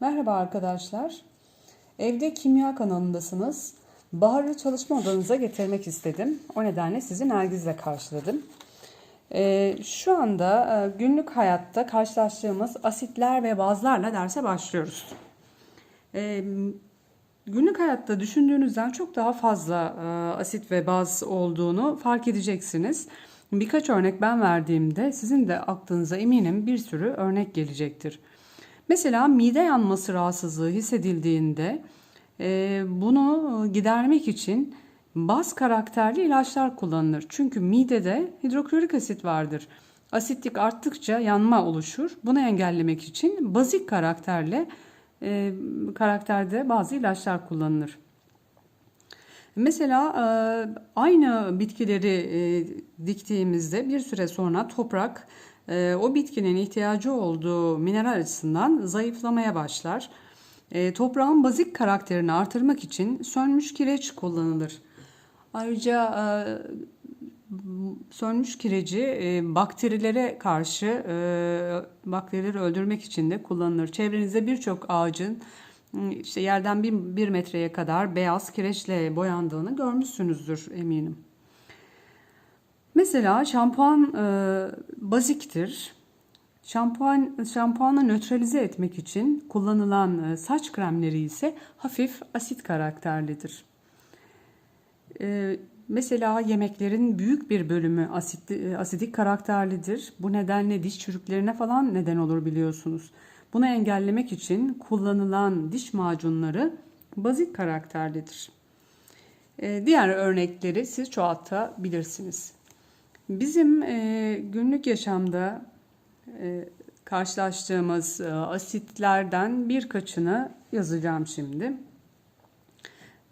Merhaba arkadaşlar. Evde Kimya kanalındasınız. Bahar'ı çalışma odanıza getirmek istedim. O nedenle sizi Nergiz'le karşıladım. Ee, şu anda e, günlük hayatta karşılaştığımız asitler ve bazlarla derse başlıyoruz. Ee, günlük hayatta düşündüğünüzden çok daha fazla e, asit ve baz olduğunu fark edeceksiniz. Birkaç örnek ben verdiğimde sizin de aklınıza eminim bir sürü örnek gelecektir. Mesela mide yanması rahatsızlığı hissedildiğinde e, bunu gidermek için baz karakterli ilaçlar kullanılır. Çünkü midede hidroklorik asit vardır. Asitlik arttıkça yanma oluşur. Bunu engellemek için bazik karakterle e, karakterde bazı ilaçlar kullanılır. Mesela e, aynı bitkileri e, diktiğimizde bir süre sonra toprak e, o bitkinin ihtiyacı olduğu mineral açısından zayıflamaya başlar. Toprağın bazik karakterini artırmak için sönmüş kireç kullanılır. Ayrıca sönmüş kireci bakterilere karşı bakterileri öldürmek için de kullanılır. Çevrenizde birçok ağacın işte yerden bir, bir metreye kadar beyaz kireçle boyandığını görmüşsünüzdür eminim. Mesela şampuan e, baziktir. Şampuan şampuanı nötralize etmek için kullanılan e, saç kremleri ise hafif asit karakterlidir. E, mesela yemeklerin büyük bir bölümü asitli, e, asidik karakterlidir. Bu nedenle diş çürüklerine falan neden olur biliyorsunuz. Bunu engellemek için kullanılan diş macunları bazik karakterlidir. Ee, diğer örnekleri siz çoğaltabilirsiniz. Bizim e, günlük yaşamda e, karşılaştığımız e, asitlerden birkaçını yazacağım şimdi.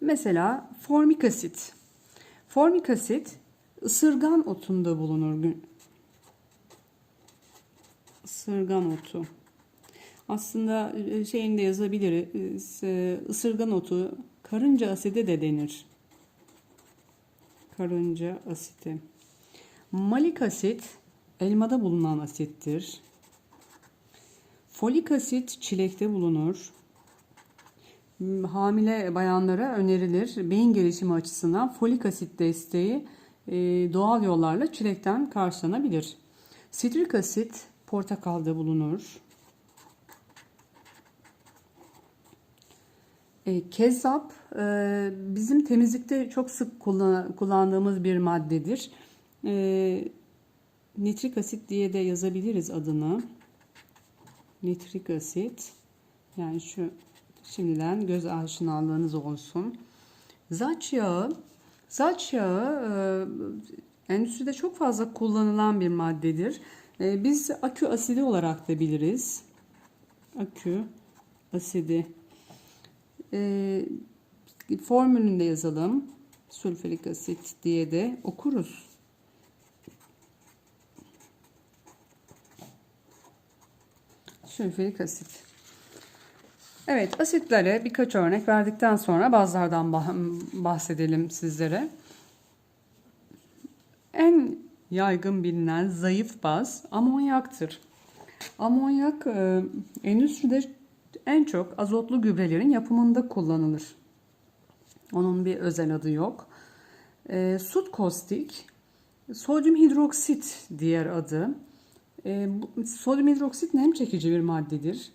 Mesela formik asit. Formik asit ısırgan otunda bulunur. Isırgan otu. Aslında e, şeyinde yazabiliriz. E, ısırgan otu karınca asidi de denir. Karınca asiti. Malik asit elmada bulunan asittir. Folik asit çilekte bulunur. Hamile bayanlara önerilir. Beyin gelişimi açısından folik asit desteği e, doğal yollarla çilekten karşılanabilir. Sitrik asit portakalda bulunur. E, kezzap e, bizim temizlikte çok sık kullan, kullandığımız bir maddedir. E, nitrik asit diye de yazabiliriz adını. Nitrik asit. Yani şu şimdiden göz aşinalığınız olsun. Zaç yağı. Zaç yağı e, endüstride çok fazla kullanılan bir maddedir. E, biz akü asidi olarak da biliriz. Akü asidi e, formülünde yazalım. Sülfürik asit diye de okuruz. Sülfürik asit. Evet asitlere birkaç örnek verdikten sonra bazılardan bahsedelim sizlere. En yaygın bilinen zayıf baz amonyaktır. Amonyak e, endüstride en çok azotlu gübrelerin yapımında kullanılır. Onun bir özel adı yok. E, sut kostik, sodyum hidroksit diğer adı. E, sodyum hidroksit nem çekici bir maddedir.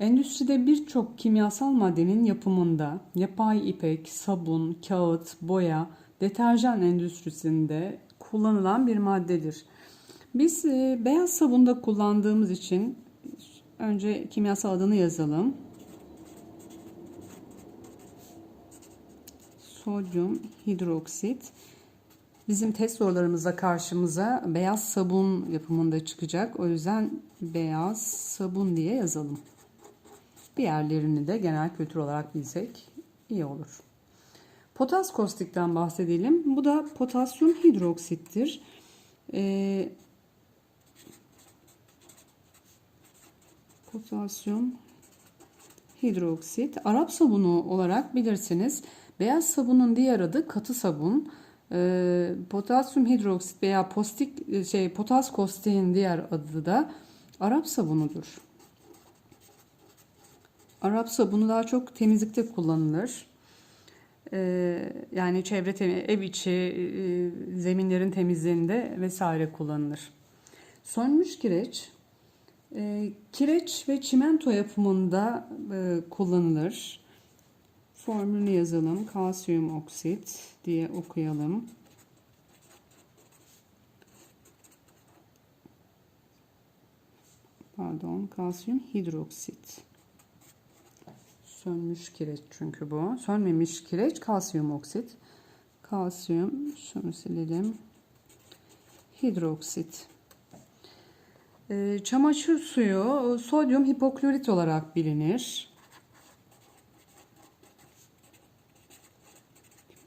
Endüstride birçok kimyasal maddenin yapımında yapay ipek, sabun, kağıt, boya, deterjan endüstrisinde kullanılan bir maddedir. Biz e, beyaz sabunda kullandığımız için Önce kimyasal adını yazalım. Sodyum hidroksit. Bizim test sorularımızda karşımıza beyaz sabun yapımında çıkacak. O yüzden beyaz sabun diye yazalım. Diğerlerini de genel kültür olarak bilsek iyi olur. Potas kostikten bahsedelim. Bu da potasyum hidroksittir. Ee, potasyum hidroksit. Arap sabunu olarak bilirsiniz. Beyaz sabunun diğer adı katı sabun. E, potasyum hidroksit veya postik şey potas kosteğin diğer adı da Arap sabunudur. Arap sabunu daha çok temizlikte kullanılır. Ee, yani çevre temi- ev içi e, zeminlerin temizliğinde vesaire kullanılır. Sönmüş kireç e, kireç ve çimento yapımında e, kullanılır. Formülünü yazalım. Kalsiyum oksit diye okuyalım. Pardon, kalsiyum hidroksit. Sönmüş kireç çünkü bu. Sönmemiş kireç kalsiyum oksit. Kalsiyum, şunu silelim. Hidroksit. Ee, çamaşır suyu sodyum hipoklorit olarak bilinir.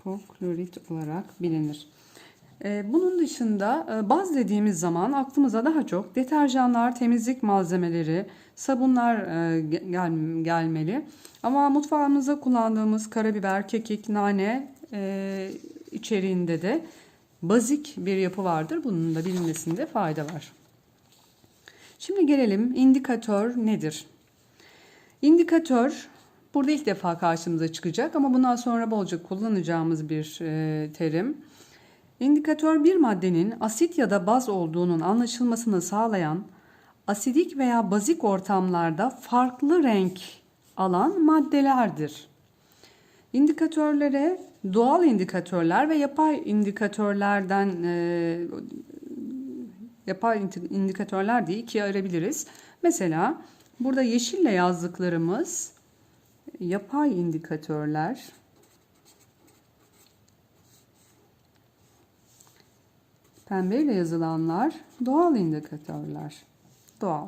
Hipoklorit olarak bilinir. Ee, Bunun dışında e, baz dediğimiz zaman aklımıza daha çok deterjanlar, temizlik malzemeleri, sabunlar e, gel- gelmeli. Ama mutfağımızda kullandığımız karabiber, kekik, nane e, içeriğinde de bazik bir yapı vardır. Bunun da bilinmesinde fayda var. Şimdi gelelim indikatör nedir? İndikatör burada ilk defa karşımıza çıkacak ama bundan sonra bolca kullanacağımız bir e, terim. İndikatör bir maddenin asit ya da baz olduğunun anlaşılmasını sağlayan asidik veya bazik ortamlarda farklı renk alan maddelerdir. İndikatörlere doğal indikatörler ve yapay indikatörlerden e, yapay indi- indikatörler diye ikiye ayırabiliriz. Mesela burada yeşille yazdıklarımız yapay indikatörler. Pembeyle yazılanlar doğal indikatörler. Doğal.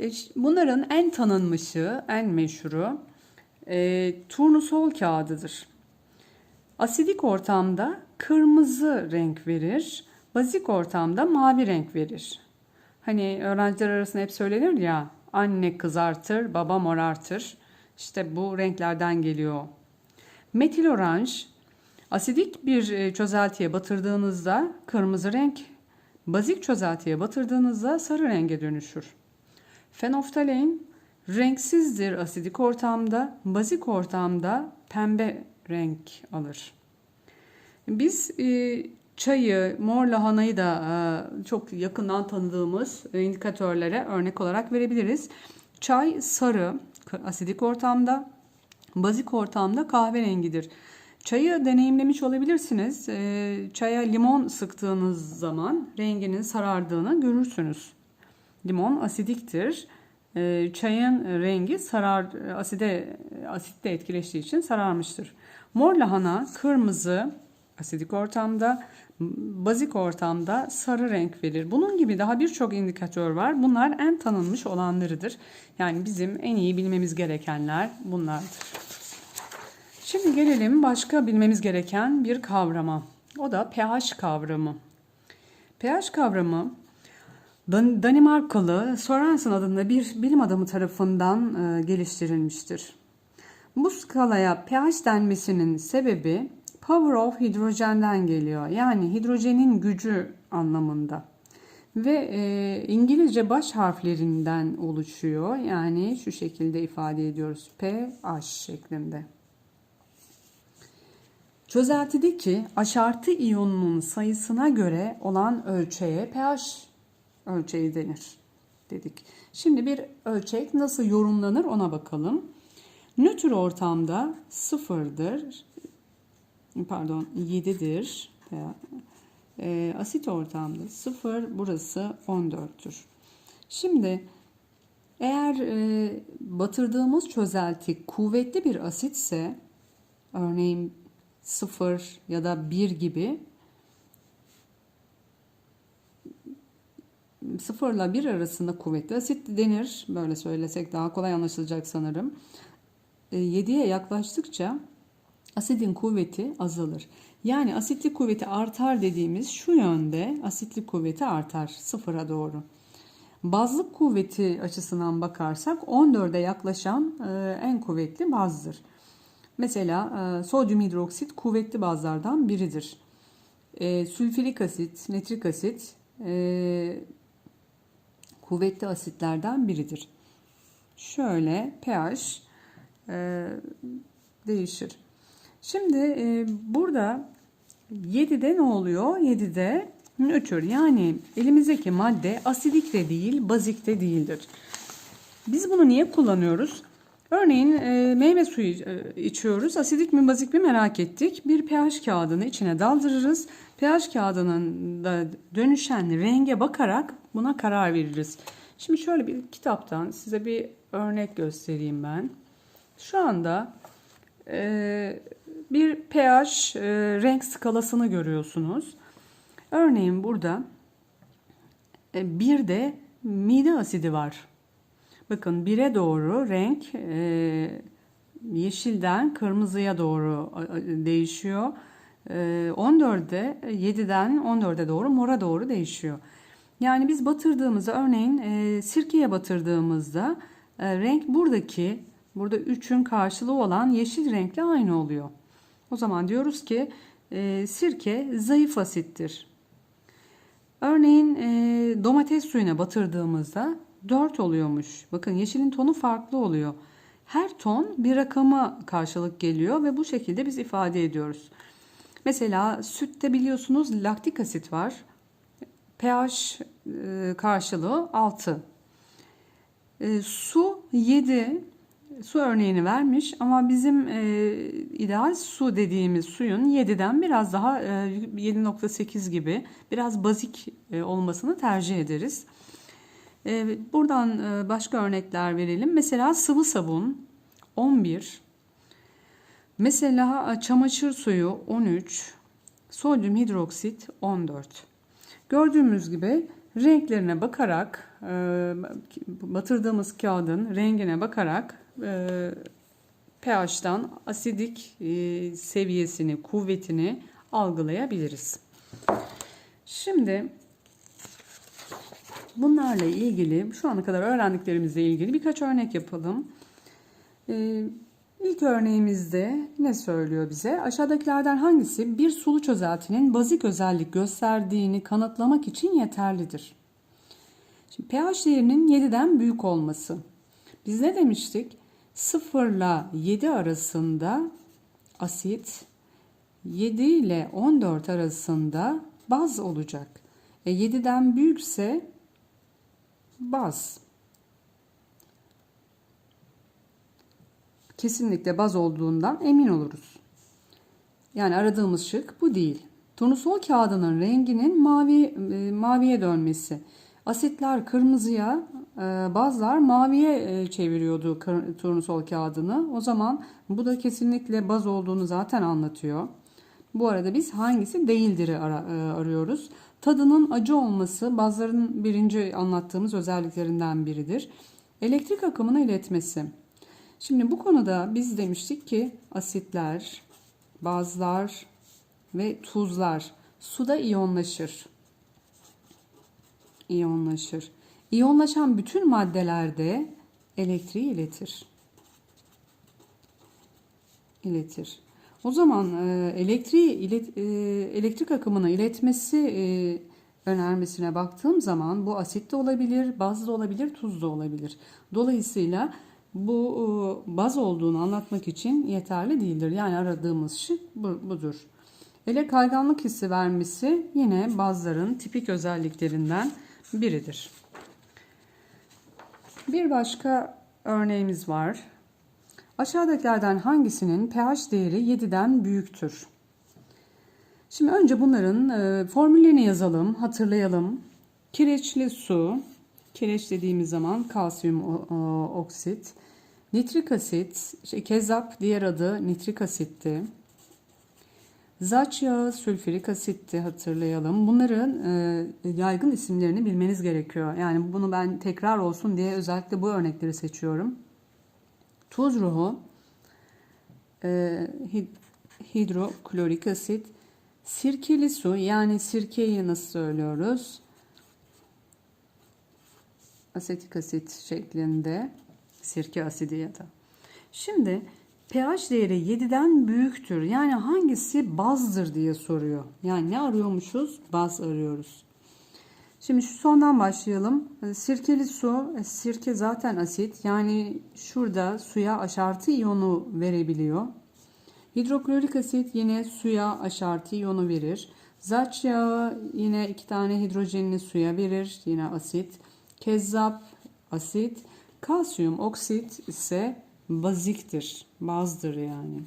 E, Bunların en tanınmışı, en meşhuru e, turnusol kağıdıdır. Asidik ortamda kırmızı renk verir, bazik ortamda mavi renk verir. Hani öğrenciler arasında hep söylenir ya, anne kızartır, baba morartır. İşte bu renklerden geliyor. Metil oranj, asidik bir e, çözeltiye batırdığınızda kırmızı renk, bazik çözeltiye batırdığınızda sarı renge dönüşür. Fenoftalein renksizdir asidik ortamda, bazik ortamda pembe renk alır. Biz e, çayı, mor lahanayı da e, çok yakından tanıdığımız indikatörlere örnek olarak verebiliriz. Çay sarı, asidik ortamda, bazik ortamda kahverengidir. Çayı deneyimlemiş olabilirsiniz. E, çaya limon sıktığınız zaman renginin sarardığını görürsünüz. Limon asidiktir. E, çayın rengi sarar, aside, asitte etkileştiği için sararmıştır. Mor lahana kırmızı asidik ortamda, bazik ortamda sarı renk verir. Bunun gibi daha birçok indikatör var. Bunlar en tanınmış olanlarıdır. Yani bizim en iyi bilmemiz gerekenler bunlardır. Şimdi gelelim başka bilmemiz gereken bir kavrama. O da pH kavramı. pH kavramı Dan- Danimarkalı Sorensen adında bir bilim adamı tarafından e, geliştirilmiştir. Bu skalaya pH denmesinin sebebi power of hidrojenden geliyor. Yani hidrojenin gücü anlamında. Ve e, İngilizce baş harflerinden oluşuyor. Yani şu şekilde ifade ediyoruz. pH şeklinde. Çözeltideki aşartı iyonunun sayısına göre olan ölçeğe pH ölçeği denir dedik. Şimdi bir ölçek nasıl yorumlanır ona bakalım. Nötr ortamda sıfırdır, pardon 7'dir. E, asit ortamda 0, burası 14'tür. Şimdi eğer e, batırdığımız çözelti kuvvetli bir asitse, örneğin 0 ya da 1 gibi 0 ile 1 arasında kuvvetli asit denir. Böyle söylesek daha kolay anlaşılacak sanırım. 7'ye yaklaştıkça asidin kuvveti azalır. Yani asitli kuvveti artar dediğimiz şu yönde asitli kuvveti artar sıfıra doğru. Bazlık kuvveti açısından bakarsak 14'e yaklaşan e, en kuvvetli bazdır. Mesela e, sodyum hidroksit kuvvetli bazlardan biridir. E, sülfürik asit, nitrik asit kuvvetli asitlerden biridir. şöyle pH değişir. Şimdi e, burada 7'de ne oluyor? 7'de nötr yani elimizdeki madde asidik de değil, bazik de değildir. Biz bunu niye kullanıyoruz? Örneğin e, meyve suyu e, içiyoruz. Asidik mi bazik mi merak ettik. Bir pH kağıdını içine daldırırız. pH kağıdının da dönüşen renge bakarak buna karar veririz. Şimdi şöyle bir kitaptan size bir örnek göstereyim ben. Şu anda e, bir pH e, renk skalasını görüyorsunuz. Örneğin burada e, bir de mide asidi var. Bakın 1'e doğru renk e, yeşilden kırmızıya doğru değişiyor. E, 14'de 7'den 14'e doğru mora doğru değişiyor. Yani biz batırdığımızda örneğin sirkeye batırdığımızda renk buradaki burada 3'ün karşılığı olan yeşil renkle aynı oluyor. O zaman diyoruz ki e, sirke zayıf asittir. Örneğin e, domates suyuna batırdığımızda 4 oluyormuş. Bakın yeşilin tonu farklı oluyor. Her ton bir rakama karşılık geliyor ve bu şekilde biz ifade ediyoruz. Mesela sütte biliyorsunuz laktik asit var. pH e, karşılığı 6. E, su 7. Su örneğini vermiş ama bizim e, ideal su dediğimiz suyun 7'den biraz daha e, 7.8 gibi biraz bazik e, olmasını tercih ederiz. E, buradan e, başka örnekler verelim. Mesela sıvı sabun 11. Mesela çamaşır suyu 13. Sodyum hidroksit 14. Gördüğümüz gibi renklerine bakarak e, batırdığımız kağıdın rengine bakarak e, pH'tan asidik e, seviyesini, kuvvetini algılayabiliriz. Şimdi bunlarla ilgili şu ana kadar öğrendiklerimizle ilgili birkaç örnek yapalım. Ee, ilk örneğimizde ne söylüyor bize? Aşağıdakilerden hangisi bir sulu çözeltinin bazik özellik gösterdiğini kanıtlamak için yeterlidir? Şimdi pH değerinin 7'den büyük olması. Biz ne demiştik? 0 ile 7 arasında asit, 7 ile 14 arasında baz olacak. E 7'den büyükse baz. Kesinlikle baz olduğundan emin oluruz. Yani aradığımız şık bu değil. Turnusol kağıdının renginin mavi e, maviye dönmesi. Asitler kırmızıya, e, bazlar maviye e, çeviriyordu turnusol kağıdını. O zaman bu da kesinlikle baz olduğunu zaten anlatıyor. Bu arada biz hangisi değildir'i arıyoruz. Tadının acı olması bazların birinci anlattığımız özelliklerinden biridir. Elektrik akımını iletmesi. Şimdi bu konuda biz demiştik ki asitler, bazlar ve tuzlar suda iyonlaşır. İyonlaşır. İyonlaşan bütün maddelerde elektriği iletir. İletir. O zaman e, elektriği e, elektrik akımını iletmesi e, önermesine baktığım zaman bu asit de olabilir, baz da olabilir, tuz da olabilir. Dolayısıyla bu baz olduğunu anlatmak için yeterli değildir. Yani aradığımız şey bu, budur. Ele kayganlık hissi vermesi yine bazların tipik özelliklerinden biridir. Bir başka örneğimiz var. Aşağıdakilerden hangisinin pH değeri 7'den büyüktür? Şimdi önce bunların e, formüllerini yazalım, hatırlayalım. Kireçli su, kireç dediğimiz zaman kalsiyum oksit, nitrik asit, işte kezap diğer adı nitrik asitti. Zaç yağı sülfürik asitti hatırlayalım. Bunların e, yaygın isimlerini bilmeniz gerekiyor. Yani bunu ben tekrar olsun diye özellikle bu örnekleri seçiyorum tuz ruhu, e, hidroklorik asit, sirkeli su yani sirkeyi nasıl söylüyoruz? Asetik asit şeklinde sirke asidi ya da. Şimdi pH değeri 7'den büyüktür. Yani hangisi bazdır diye soruyor. Yani ne arıyormuşuz? Baz arıyoruz. Şimdi şu sondan başlayalım. E, Sirkeli su, e, sirke zaten asit. Yani şurada suya aşartı iyonu verebiliyor. Hidroklorik asit yine suya aşartı iyonu verir. Zaç yağı yine iki tane hidrojenini suya verir. Yine asit. Kezzap asit. Kalsiyum oksit ise baziktir. Bazdır yani.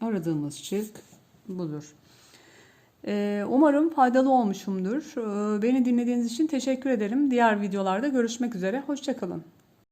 Aradığımız şık budur. Ee, Umarım faydalı olmuşumdur. Ee, Beni dinlediğiniz için teşekkür ederim. Diğer videolarda görüşmek üzere. Hoşçakalın.